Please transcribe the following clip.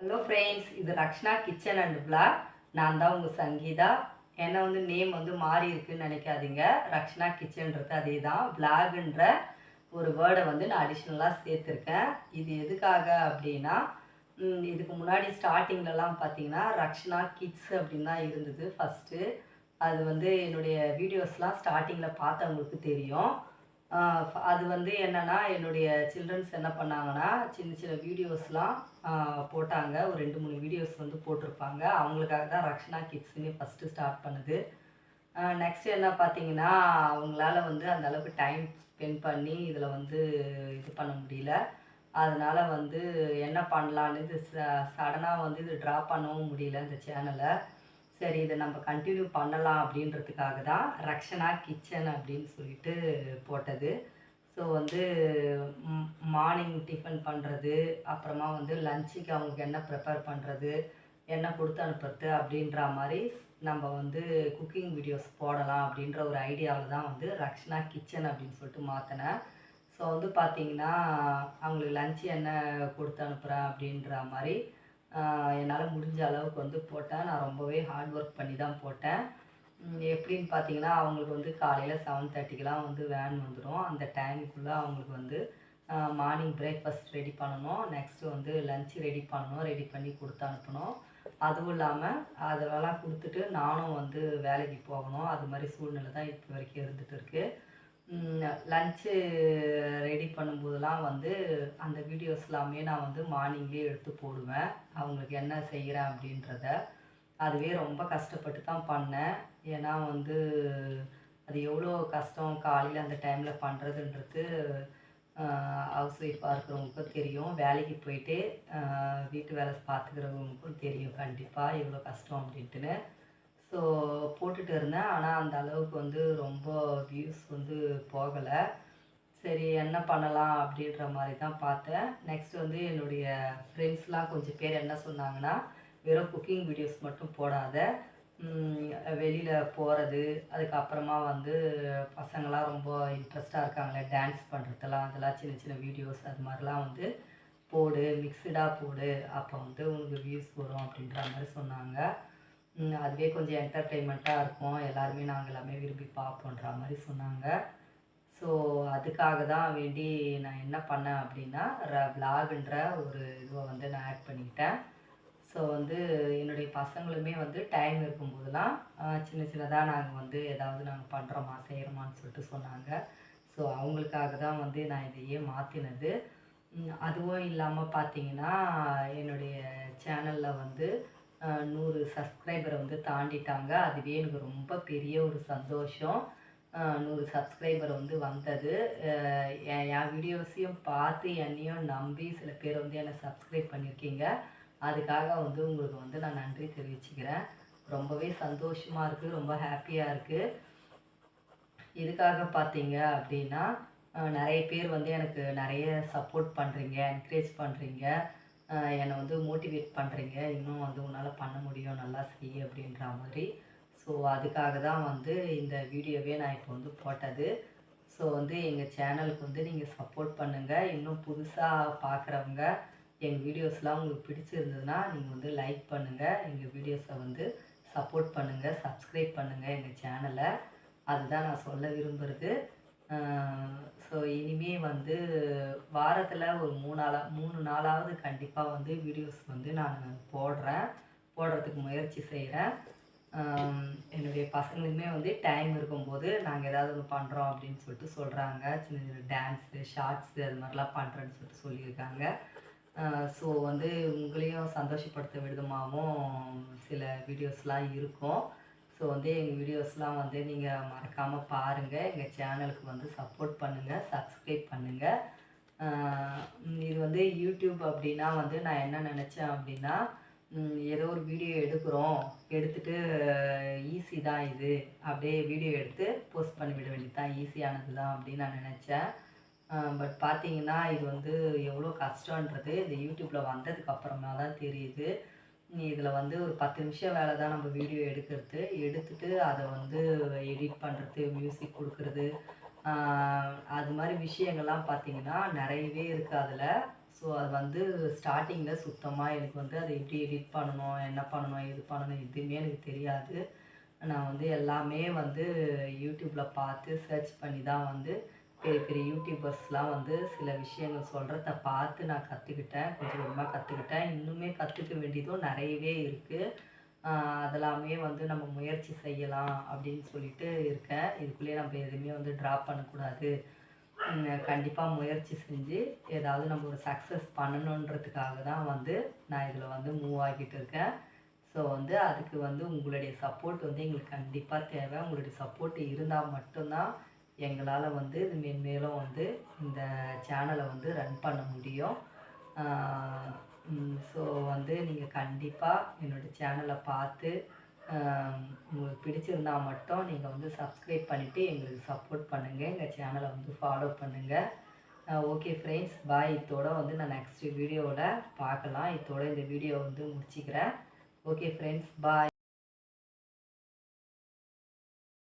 Hello friends இது Rakshana kitchen and black நான் தான் உங்கள் சங்கீதா. என்ன வந்து நேம் வந்து மாறி இருக்குன்னு நினைக்காதீங்க. ரக்ஷனா கிச்சன்றது அதே தான் பிளாக்ன்ற ஒரு வேர்டை வந்து நான் அடிஷ்னலாக சேர்த்துருக்கேன். இது எதுக்காக அப்படின்னா இதுக்கு முன்னாடி ஸ்டார்டிங்லலாம் பார்த்தீங்கன்னா ரக்ஷனா கிட்ஸ் அப்படின்னு தான் இருந்தது ஃபஸ்ட்டு அது வந்து என்னுடைய வீடியோஸ்லாம் ஸ்டார்டிங்கில் பார்த்தவங்களுக்கு தெரியும். அது வந்து என்னென்னா என்னுடைய சில்ட்ரன்ஸ் என்ன பண்ணாங்கன்னா சின்ன சின்ன வீடியோஸ்லாம் போட்டாங்க. ஒரு ரெண்டு மூணு வீடியோஸ் வந்து போட்டிருப்பாங்க. அவங்களுக்காக தான் ரக்ஷனா கிட்ஸுமே ஃபஸ்ட்டு ஸ்டார்ட் பண்ணுது. நெக்ஸ்ட் என்ன பார்த்தீங்கன்னா அவங்களால வந்து அந்தளவுக்கு டைம் ஸ்பெண்ட் பண்ணி இதில் வந்து இது பண்ண முடியல. அதனால் வந்து என்ன பண்ணலான்னு இது சடனாக வந்து இது ட்ராப் பண்ணவும் முடியல இந்த சேனலை சரி இதை நம்ம கண்டினியூ பண்ணலாம் அப்படின்றதுக்காக தான் ரக்ஷனா கிச்சன் அப்படின்னு சொல்லிட்டு போட்டது. ஸோ வந்து மார்னிங் டிஃபன் பண்ணுறது அப்புறமா வந்து லஞ்சுக்கு அவங்களுக்கு என்ன ப்ரிப்பேர் பண்ணுறது என்ன கொடுத்து அனுப்புறது அப்படின்ற மாதிரி நம்ம வந்து குக்கிங் வீடியோஸ் போடலாம் அப்படின்ற ஒரு ஐடியாவில் தான் வந்து ரக்ஷனா கிச்சன் அப்படின்னு சொல்லிட்டு மாற்றினேன் ஸோ வந்து பார்த்திங்கன்னா அவங்களுக்கு லஞ்சு என்ன கொடுத்து அனுப்புகிறேன் அப்படின்ற மாதிரி என்னால் முடிஞ்ச அளவுக்கு வந்து போட்டேன். நான் ரொம்பவே ஹார்ட் ஒர்க் பண்ணி தான் போட்டேன் எப்படின்னு பார்த்தீங்கன்னா அவங்களுக்கு வந்து காலையில் செவன் தேர்ட்டிக்கெலாம் வந்து வேன் வந்துடும் அந்த டைமுக்குள்ளே அவங்களுக்கு வந்து மார்னிங் பிரேக்ஃபாஸ்ட் ரெடி பண்ணணும். நெக்ஸ்ட்டு வந்து லஞ்ச் ரெடி பண்ணணும் ரெடி பண்ணி கொடுத்து அனுப்பணும். அதுவும் இல்லாமல் அதெல்லாம் கொடுத்துட்டு நானும் வந்து வேலைக்கு போகணும். அது மாதிரி சூழ்நிலை தான் இப்போ வரைக்கும் இருந்துகிட்டு இருக்குது லஞ்சு ரெடி பண்ணும்போதெல்லாம் வந்து அந்த வீடியோஸ் எல்லாமே நான் வந்து மார்னிங்லேயே எடுத்து போடுவேன். அவங்களுக்கு என்ன செய்கிறேன் அப்படின்றத. அதுவே ரொம்ப கஷ்டப்பட்டு தான் பண்ணேன். ஏன்னா வந்து அது எவ்வளோ கஷ்டம் காலையில் அந்த டைமில் பண்ணுறதுன்றது ஹவுஸ் ஒய்ஃபாக இருக்கிறவங்களுக்கும் தெரியும். வேலைக்கு போயிட்டு வீட்டு வேலை பார்த்துக்கிறவங்களுக்கும் தெரியும். கண்டிப்பாக எவ்வளோ கஷ்டம் அப்படின்ட்டுன்னு. போட்டுட்டு இருந்தேன். ஆனால் அந்த அளவுக்கு வந்து ரொம்ப வியூஸ் வந்து போகலை. சரி என்ன பண்ணலாம் அப்படின்ற மாதிரி தான் பார்த்தேன். நெக்ஸ்ட் வந்து என்னுடைய ஃப்ரெண்ட்ஸ்லாம் கொஞ்சம் பேர் என்ன சொன்னாங்கன்னா வெறும் குக்கிங் வீடியோஸ் மட்டும் போடாத. வெளியில் போகிறது அதுக்கப்புறமா வந்து பசங்களாம் ரொம்ப இன்ட்ரெஸ்டாக இருக்காங்களே டான்ஸ் பண்ணுறதெல்லாம் அதெல்லாம் சின்ன சின்ன வீடியோஸ் அது மாதிரிலாம் வந்து போடு மிக்சடாக போடு. அப்போ வந்து உனக்கு வியூஸ் வரும் அப்படின்ற மாதிரி சொன்னாங்க. அதுவே கொஞ்சம் என்டர்டெயின்மெண்ட்டாக இருக்கும். எல்லாருமே நாங்கள் எல்லாமே விரும்பி பார்ப்போன்ற மாதிரி சொன்னாங்க. ஸோ அதுக்காக தான் வேண்டி நான் என்ன பண்ணேன் அப்படின்னா ர விலாகுன்ற ஒரு இதுவை வந்து நான் ஆட் பண்ணிக்கிட்டேன். ஸோ வந்து என்னுடைய பசங்களுமே வந்து டைம் இருக்கும்போதெல்லாம் சின்ன சின்னதாக நாங்கள் வந்து ஏதாவது நாங்கள் பண்ணுறோமா செய்கிறோமான்னு சொல்லிட்டு சொன்னாங்க. ஸோ அவங்களுக்காக தான் வந்து நான் இதையே மாற்றினது அதுவும் இல்லாமல் பார்த்தீங்கன்னா என்னுடைய சேனலில் வந்து நூறு சப்ஸ்கிரைபரை வந்து தாண்டிட்டாங்க. அதுவே எனக்கு ரொம்ப பெரிய ஒரு சந்தோஷம். நூறு சப்ஸ்கிரைபர் வந்து வந்தது. என் என் வீடியோஸையும் பார்த்து என்னையும் நம்பி சில பேர் வந்து என்னை சப்ஸ்கிரைப் பண்ணியிருக்கீங்க. அதுக்காக வந்து உங்களுக்கு வந்து நான் நன்றி தெரிவிச்சுக்கிறேன். ரொம்பவே சந்தோஷமாக இருக்குது ரொம்ப ஹாப்பியாக இருக்குது எதுக்காக பார்த்தீங்க அப்படின்னா நிறைய பேர் வந்து எனக்கு நிறைய சப்போர்ட் பண்ணுறீங்க என்கரேஜ் பண்ணுறீங்க என்னை வந்து மோட்டிவேட் பண்ணுறீங்க இன்னும் வந்து உன்னால் பண்ண முடியும். நல்லா செய் அப்படின்ற மாதிரி. ஸோ அதுக்காக தான் வந்து இந்த வீடியோவே நான் இப்போ வந்து போட்டது. ஸோ வந்து எங்கள் சேனலுக்கு வந்து நீங்கள் சப்போர்ட் பண்ணுங்கள் இன்னும் புதுசாக பார்க்குறவங்க எங்கள் வீடியோஸ்லாம் உங்களுக்கு பிடிச்சிருந்ததுன்னா நீங்கள் வந்து லைக் பண்ணுங்கள் எங்கள் வீடியோஸை வந்து சப்போர்ட் பண்ணுங்கள் சப்ஸ்கிரைப் பண்ணுங்கள் எங்கள் சேனலை. அதுதான் நான் சொல்ல விரும்புகிறது ஸோ இனிமே வந்து வாரத்தில் ஒரு மூணாளா மூணு நாளாவது கண்டிப்பாக வந்து வீடியோஸ் வந்து நான் போடுறேன். போடுறதுக்கு முயற்சி செய்கிறேன் என்னுடைய பசங்களுக்குமே வந்து டைம் இருக்கும்போது நாங்கள் ஏதாவது ஒன்று பண்ணுறோம் அப்படின்னு சொல்லிட்டு சொல்கிறாங்க சின்ன சின்ன டான்ஸு ஷார்ட்ஸு அது மாதிரிலாம் பண்ணுறேன்னு சொல்லிட்டு சொல்லியிருக்காங்க. ஸோ வந்து உங்களையும் சந்தோஷப்படுத்த விதமாகவும் சில வீடியோஸ்லாம் இருக்கும். ஸோ வந்து எங்கள் வீடியோஸ்லாம் வந்து நீங்கள் மறக்காமல் பாருங்கள் எங்கள் சேனலுக்கு வந்து சப்போர்ட் பண்ணுங்கள் சப்ஸ்கிரைப் பண்ணுங்கள் இது வந்து யூடியூப் அப்படின்னா வந்து நான் என்ன நினச்சேன் அப்படின்னா ஏதோ ஒரு வீடியோ எடுக்கிறோம். எடுத்துகிட்டு ஈஸி தான் இது. அப்படியே வீடியோ எடுத்து போஸ்ட் பண்ணிவிட வேண்டியது தான் ஈஸியானது தான் அப்படின்னு நான் நினச்சேன். பட் பார்த்தீங்கன்னா இது வந்து எவ்வளோ கஷ்டன்றது இந்த யூடியூப்பில் வந்ததுக்கு அப்புறமா தான் தெரியுது. இதில் வந்து ஒரு பத்து நிமிஷம் வேலை தான் நம்ம வீடியோ எடுக்கிறது. எடுத்துட்டு அதை வந்து எடிட் பண்ணுறது மியூசிக் கொடுக்கறது. அது மாதிரி விஷயங்கள்லாம் பார்த்தீங்கன்னா நிறையவே இருக்குது அதில். ஸோ அது வந்து ஸ்டார்டிங்கில் சுத்தமாக எனக்கு வந்து அதை எப்படி எடிட் பண்ணணும் என்ன பண்ணணும் இது பண்ணணும் எதுவுமே எனக்கு தெரியாது. நான் வந்து எல்லாமே வந்து யூடியூப்பில் பார்த்து சர்ச் பண்ணி தான் வந்து பெரிய பெரிய யூடியூபர்ஸ்லாம் வந்து சில விஷயங்கள் சொல்கிறத பார்த்து நான் கற்றுக்கிட்டேன் கொஞ்சம் கொஞ்சமாக கற்றுக்கிட்டேன் இன்னுமே கற்றுக்க வேண்டியதும் நிறையவே இருக்குது அதெல்லாமே வந்து நம்ம முயற்சி செய்யலாம் அப்படின்னு சொல்லிட்டு இருக்கேன். இதுக்குள்ளேயே நம்ம எதுவுமே வந்து ட்ராப் பண்ணக்கூடாது. கண்டிப்பாக முயற்சி செஞ்சு ஏதாவது நம்ம ஒரு சக்ஸஸ் பண்ணணுன்றதுக்காக தான் வந்து நான் இதில் வந்து மூவ் ஆகிட்டு இருக்கேன். ஸோ வந்து அதுக்கு வந்து உங்களுடைய சப்போர்ட் வந்து எங்களுக்கு கண்டிப்பாக தேவை. உங்களுடைய சப்போர்ட் இருந்தால் மட்டும்தான் எங்களால் வந்து இது மென்மேலும் வந்து இந்த சேனலை வந்து ரன் பண்ண முடியும். ஸோ வந்து நீங்கள் கண்டிப்பாக என்னோடய சேனலை பார்த்து உங்களுக்கு பிடிச்சிருந்தா மட்டும் நீங்கள் வந்து சப்ஸ்கிரைப் பண்ணிவிட்டு எங்களுக்கு சப்போர்ட் பண்ணுங்கள் எங்கள் சேனலை வந்து ஃபாலோ பண்ணுங்கள் ஓகே ஃப்ரெண்ட்ஸ் பாய் இதோட வந்து நான் நெக்ஸ்ட் வீடியோவில் பார்க்கலாம். இதோட இந்த வீடியோ வந்து முடிச்சுக்கிறேன். Okay friends bye